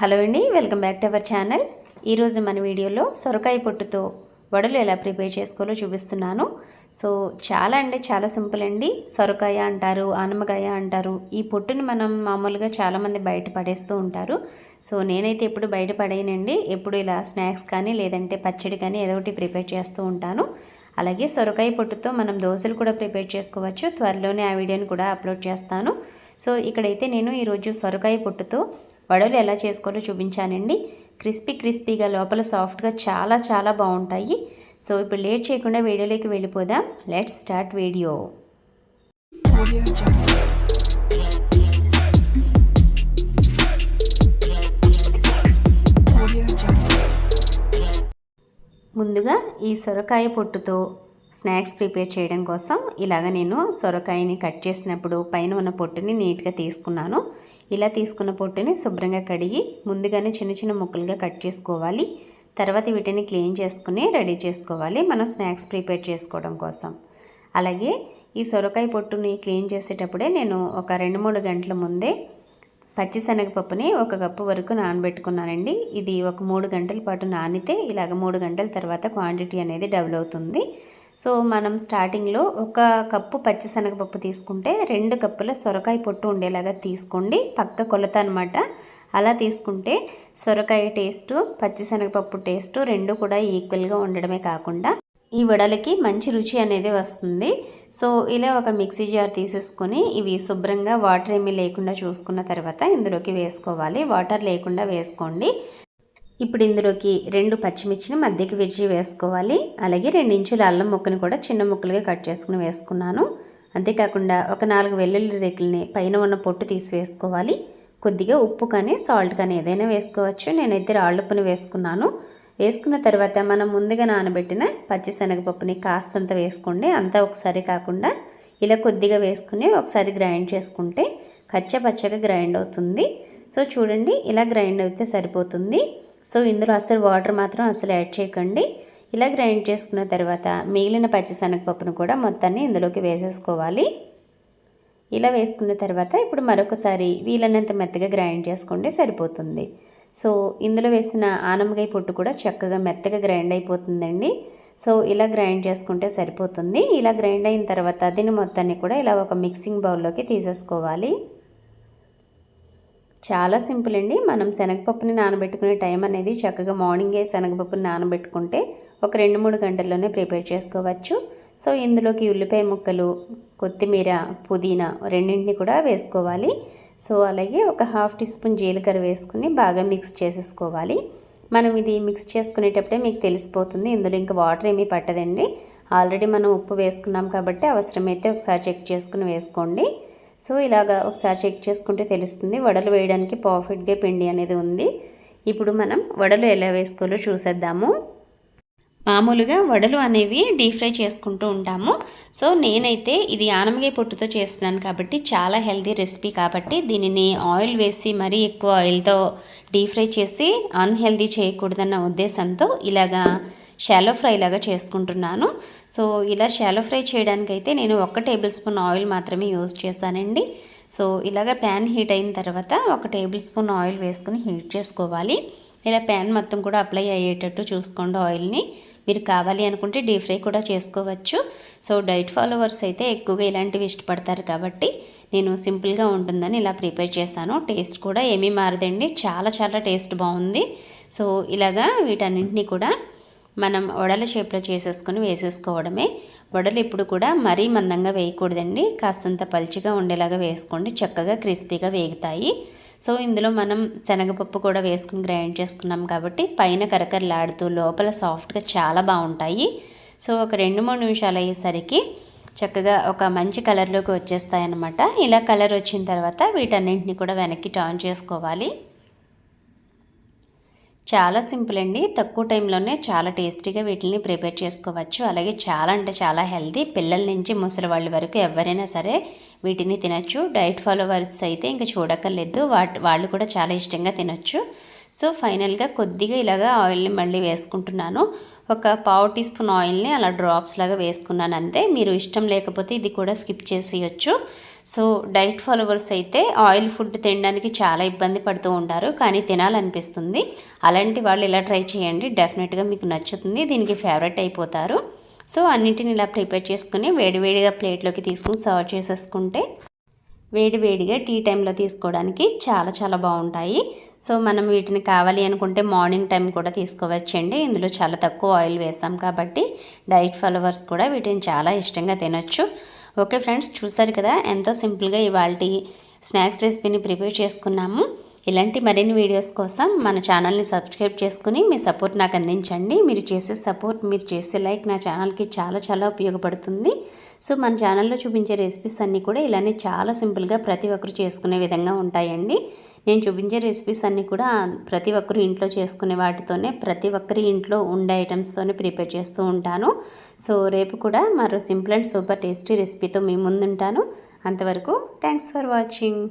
Hello అండి welcome back to our channel. ఈరోజు మన వీడియోలో సొరకాయ పొట్టుతో వడలు ఎలా ప్రిపేర్ చేసుకోవాలో చూపిస్తున్నాను. సో చాలా అంటే చాలా సింపుల్ అండి. సొరకాయ అంటారు ఆనమకాయ అంటారు. ఈ పొట్టుని మనం మామూలుగా చాలామంది బయట పడేస్తూ ఉంటారు. సో నేనైతే ఎప్పుడు బయట పడేయనండి. ఎప్పుడు ఇలా స్నాక్స్ కానీ లేదంటే పచ్చడి కానీ ఏదో ఒకటి ప్రిపేర్ చేస్తూ ఉంటాను. అలాగే సొరకాయ పొట్టుతో మనం దోశలు కూడా ప్రిపేర్ చేసుకోవచ్చు. త్వరలోనే ఆ వీడియోని కూడా అప్లోడ్ చేస్తాను. సో ఇక్కడైతే నేను ఈరోజు సొరకాయ పొట్టుతో వడలు ఎలా చేసుకోవాలో చూపించానండి. క్రిస్పీ క్రిస్పీగా లోపల సాఫ్ట్గా చాలా చాలా బాగుంటాయి. సో ఇప్పుడు లేట్ చేయకుండా వీడియోలోకి వెళ్ళిపోదాం. Let's start video. ముందుగా ఈ సొరకాయ పొట్టుతో స్నాక్స్ ప్రిపేర్ చేయడం కోసం ఇలాగ నేను సొరకాయని కట్ చేసినప్పుడు పైన ఉన్న పొట్టుని నీట్గా తీసుకున్నాను. ఇలా తీసుకున్న పొట్టుని శుభ్రంగా కడిగి ముందుగానే చిన్న చిన్న ముక్కలుగా కట్ చేసుకోవాలి. తర్వాత వీటిని క్లీన్ చేసుకుని రెడీ చేసుకోవాలి మనం స్నాక్స్ ప్రిపేర్ చేసుకోవడం కోసం. అలాగే ఈ సొరకాయ పొట్టుని క్లీన్ చేసేటప్పుడే నేను ఒక రెండు మూడు గంటల ముందే పచ్చిశనగపప్పుని ఒక కప్పు వరకు నానబెట్టుకున్నానండి. ఇది ఒక మూడు గంటల పాటు నానితే ఇలాగ మూడు గంటల తర్వాత క్వాంటిటీ అనేది డబుల్ అవుతుంది. సో మనం స్టార్టింగ్లో ఒక కప్పు పచ్చిశనగపప్పు తీసుకుంటే రెండు కప్పుల సొరకాయ పొట్టు ఉండేలాగా తీసుకోండి. పక్క కొలత అనమాట అలా తీసుకుంటే సొరకాయ టేస్ట్ పచ్చిశనగపప్పు టేస్ట్ రెండు కూడా ఈక్వల్గా ఉండడమే కాకుండా ఈ వడలకి మంచి రుచి అనేది వస్తుంది. సో ఇలా ఒక మిక్సీ జార్ తీసేసుకొని ఇవి శుభ్రంగా వాటర్ ఏమీ లేకుండా చూసుకున్న తర్వాత ఇందులోకి వేసుకోవాలి. వాటర్ లేకుండా వేసుకోండి. ఇప్పుడు ఇందులోకి రెండు పచ్చిమిర్చిని మధ్యకి విరిచి వేసుకోవాలి. అలాగే రెండు ఇంచుల అల్లం ముక్కని కూడా చిన్న ముక్కలుగా కట్ చేసుకుని వేసుకున్నాను. అంతేకాకుండా ఒక నాలుగు వెల్లుల్లి రేకుల్ని పైన ఉన్న పొట్టు తీసి వేసుకోవాలి. కొద్దిగా ఉప్పు కానీ సాల్ట్ కానీ ఏదైనా వేసుకోవచ్చు. నేనైతే రాళ్ళుప్పుని వేసుకున్నాను. వేసుకున్న తర్వాత మనం ముందుగా నానబెట్టిన పచ్చిశనగపప్పుని కాస్తంత వేసుకోండి. అంతా ఒకసారి కాకుండా ఇలా కొద్దిగా వేసుకుని ఒకసారి గ్రైండ్ చేసుకుంటే కచ్చ పచ్చగా గ్రైండ్ అవుతుంది. సో చూడండి ఇలా గ్రైండ్ అయితే సరిపోతుంది. సో ఇందులో అసలు వాటర్ మాత్రం అసలు యాడ్ చేయకండి. ఇలా గ్రైండ్ చేసుకున్న తర్వాత మిగిలిన పచ్చిశనగపప్పును కూడా మొత్తాన్ని ఇందులోకి వేసేసుకోవాలి. ఇలా వేసుకున్న తర్వాత ఇప్పుడు మరొకసారి వీలైనంత మెత్తగా గ్రైండ్ చేసుకోండి సరిపోతుంది. సో ఇందులో వేసిన ఆనమకాయ పొట్టు కూడా చక్కగా మెత్తగా గ్రైండ్ అయిపోతుందండి. సో ఇలా గ్రైండ్ చేసుకుంటే సరిపోతుంది. ఇలా గ్రైండ్ అయిన తర్వాత దీన్ని మొత్తాన్ని కూడా ఇలా ఒక మిక్సింగ్ బౌల్లోకి తీసేసుకోవాలి. చాలా సింపుల్ అండి. మనం శనగపప్పుని నానబెట్టుకునే టైం అనేది చక్కగా మార్నింగే శనగపప్పుని నానబెట్టుకుంటే ఒక రెండు మూడు గంటల్లోనే ప్రిపేర్ చేసుకోవచ్చు. సో ఇందులోకి ఉల్లిపాయ ముక్కలు కొత్తిమీర పుదీనా రెండింటిని కూడా వేసుకోవాలి. సో అలాగే ఒక హాఫ్ టీ స్పూన్ జీలకర్ర వేసుకుని బాగా మిక్స్ చేసేసుకోవాలి. మనం ఇది మిక్స్ చేసుకునేటప్పుడే మీకు తెలిసిపోతుంది. ఇందులో ఇంకా వాటర్ ఏమీ పట్టదండి. ఆల్రెడీ మనం ఉప్పు వేసుకున్నాం కాబట్టి అవసరమైతే ఒకసారి చెక్ చేసుకుని వేసుకోండి. సో ఇలాగా ఒకసారి చెక్ చేసుకుంటే తెలుస్తుంది. వడలు వేయడానికి పర్ఫెక్ట్గా పిండి అనేది ఉంది. ఇప్పుడు మనం వడలు ఎలా వేసుకోవాలో చూసేద్దాము. మామూలుగా వడలు అనేవి డీప్ ఫ్రై చేసుకుంటూ ఉంటాము. సో నేనైతే ఇది ఆనమకాయ పొట్టుతో చేస్తున్నాను కాబట్టి చాలా హెల్దీ రెసిపీ కాబట్టి దీనిని ఆయిల్ వేసి మరీ ఎక్కువ ఆయిల్తో డీప్ ఫ్రై చేసి అన్హెల్దీ చేయకూడదన్న ఉద్దేశంతో ఇలాగా షాలో ఫ్రై లాగా చేసుకుంటున్నాను. సో ఇలా షాలో ఫ్రై చేయడానికైతే నేను ఒక టేబుల్ స్పూన్ ఆయిల్ మాత్రమే యూజ్ చేశానండి సో ఇలాగ ప్యాన్ హీట్ అయిన తర్వాత ఒక టేబుల్ స్పూన్ ఆయిల్ వేసుకుని హీట్ చేసుకోవాలి. ఇలా ప్యాన్ మొత్తం కూడా అప్లై అయ్యేటట్టు చూసుకోండి ఆయిల్ని మీరు కావాలి అనుకుంటే డీప్ ఫ్రై కూడా చేసుకోవచ్చు. సో డైట్ ఫాలోవర్స్ అయితే ఎక్కువగా ఇలాంటివి ఇష్టపడతారు కాబట్టి నేను సింపుల్గా ఉంటుందని ఇలా ప్రిపేర్ చేశాను. టేస్ట్ కూడా ఏమీ మారదండి. చాలా చాలా టేస్ట్ బాగుంది. సో ఇలాగా వీటన్నింటినీ కూడా మనం వడల షేప్లో చేసేసుకొని వేసేసుకోవడమే. వడలు ఇప్పుడు కూడా మరీ మందంగా వేయకూడదండి. కాస్తంత పలుచగా ఉండేలాగా వేసుకోండి. చక్కగా క్రిస్పీగా వేగుతాయి. సో ఇందులో మనం శనగపప్పు కూడా వేసుకుని గ్రైండ్ చేసుకున్నాం కాబట్టి పైన కరకరలాడుతూ లోపల సాఫ్ట్గా చాలా బాగుంటాయి. సో ఒక రెండు మూడు నిమిషాలు అయ్యేసరికి చక్కగా ఒక మంచి కలర్లోకి వచ్చేస్తాయన్నమాట. ఇలా కలర్ వచ్చిన తర్వాత వీటన్నింటిని కూడా వెనక్కి టర్న్ చేసుకోవాలి. చాలా సింపుల్ అండి. తక్కువ టైంలోనే చాలా టేస్టీగా వీటిని ప్రిపేర్ చేసుకోవచ్చు. అలాగే చాలా అంటే చాలా హెల్తీ. పిల్లల నుంచి ముసలి వాళ్ళ వరకు ఎవరైనా సరే వీటిని తినచ్చు. డైట్ ఫాలోవర్స్ అయితే ఇంకా చూడక్కర్లేదు. వాళ్ళు కూడా చాలా ఇష్టంగా తినచ్చు. సో ఫైనల్గా కొద్దిగా ఇలాగా ఆయిల్ని మళ్ళీ వేసుకుంటున్నాను. ఒక పావు టీ స్పూన్ ఆయిల్ని అలా డ్రాప్స్ లాగా వేసుకున్నాను అంతే. మీరు ఇష్టం లేకపోతే ఇది కూడా స్కిప్ చేసేయచ్చు. సో డైట్ ఫాలోవర్స్ అయితే ఆయిల్ ఫుడ్ తినడానికి చాలా ఇబ్బంది పడుతూ ఉంటారు కానీ తినాలనిపిస్తుంది. అలాంటి వాళ్ళు ఇలా ట్రై చేయండి. డెఫినెట్గా మీకు నచ్చుతుంది. దీనికి ఫేవరెట్ అయిపోతారు. సో అన్నింటిని ఇలా ప్రిపేర్ చేసుకుని వేడివేడిగా ప్లేట్లోకి తీసుకుని సర్వ్ చేసేసుకుంటే వేడి వేడిగా టీ టైంలో తీసుకోవడానికి చాలా చాలా బాగుంటాయి. సో మనం వీటిని కావాలి అనుకుంటే మార్నింగ్ టైం కూడా తీసుకోవచ్చండి. ఇందులో చాలా తక్కువ ఆయిల్ వేసాం కాబట్టి డైట్ ఫాలోవర్స్ కూడా వీటిని చాలా ఇష్టంగా తినొచ్చు. ఓకే ఫ్రెండ్స్ చూసారు కదా? ఎంతో సింపుల్గా ఇవాళ స్నాక్స్ రెసిపీని ప్రిపేర్ చేసుకున్నాము. ఇలాంటి మరిన్ని వీడియోస్ కోసం మన ఛానల్ని సబ్స్క్రైబ్ చేసుకుని మీ సపోర్ట్ నాకు అందించండి. మీరు చేసే సపోర్ట్ మీరు చేసే లైక్ నా ఛానల్కి చాలా చాలా ఉపయోగపడుతుంది. సో మన ఛానల్లో చూపించే రెసిపీస్ అన్నీ కూడా ఇలానే చాలా సింపుల్గా ప్రతి ఒక్కరు చేసుకునే విధంగా ఉంటాయండి. నేను చూపించే రెసిపీస్ అన్నీ కూడా ప్రతి ఒక్కరు ఇంట్లో చేసుకునే వాటితోనే ప్రతి ఒక్కరి ఇంట్లో ఉండే ఐటమ్స్తోనే ప్రిపేర్ చేస్తూ ఉంటాను. సో రేపు కూడా మరో సింపుల్ అండ్ సూపర్ టేస్టీ రెసిపీతో మీ ముందుంటాను. అంతవరకు థ్యాంక్స్ ఫర్ వాచింగ్